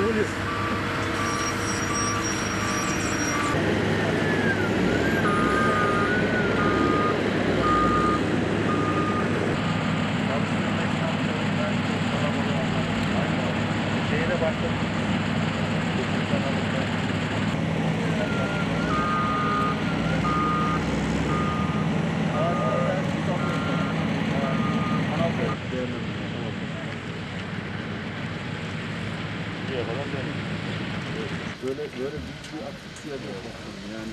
oluyor. Şeyle başladık. Böyle böyle büyük bir aktif yer yok bakalım yani.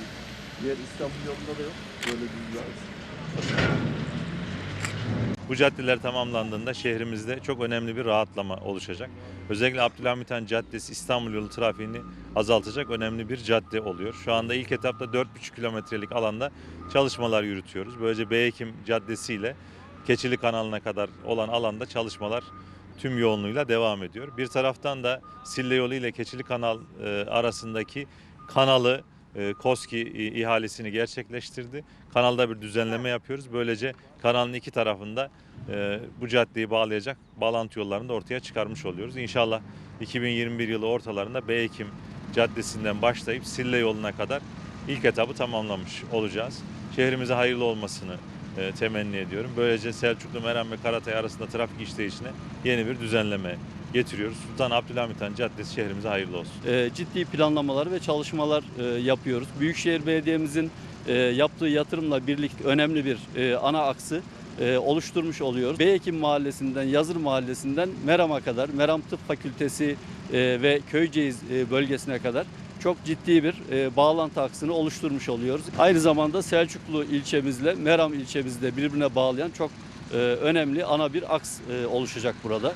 Diğer İstanbul yolunda da yok. Böyle bir Bu caddeler tamamlandığında şehrimizde çok önemli bir rahatlama oluşacak. Özellikle Abdülhamit Han Caddesi İstanbul yolu trafiğini azaltacak önemli bir cadde oluyor. Şu anda ilk etapta 4,5 kilometrelik alanda çalışmalar yürütüyoruz. Böylece Beyhekim Caddesi ile Keçili Kanalı'na kadar olan alanda çalışmalar tüm yoğunluğuyla devam ediyor. Bir taraftan da Sille yolu ile Keçili Kanal e, arasındaki kanalı e, KOSKİ i- ihalesini gerçekleştirdi. Kanalda bir düzenleme yapıyoruz. Böylece kanalın iki tarafında e, bu caddeyi bağlayacak bağlantı yollarını da ortaya çıkarmış oluyoruz. İnşallah 2021 yılı ortalarında Beyhekim Caddesi'nden başlayıp Sille yoluna kadar ilk etabı tamamlamış olacağız. Şehrimize hayırlı olmasını e, temenni ediyorum. Böylece Selçuklu, Meram ve Karatay arasında trafik işleyişine yeni bir düzenleme getiriyoruz. Sultan Abdülhamit Han Caddesi şehrimize hayırlı olsun. e, ciddi planlamalar ve çalışmalar e, yapıyoruz. Büyükşehir Belediye'mizin yaptığı yatırımla birlikte önemli bir ana aksı oluşturmuş oluyoruz. Beyhekim Mahallesi'nden, Yazır Mahallesi'nden Meram'a kadar, Meram Tıp Fakültesi ve Köyceğiz bölgesine kadar çok ciddi bir e, bağlantı aksını oluşturmuş oluyoruz. Aynı zamanda Selçuklu ilçemizle Meram ilçemizle birbirine bağlayan çok e, önemli ana bir aks e, oluşacak burada.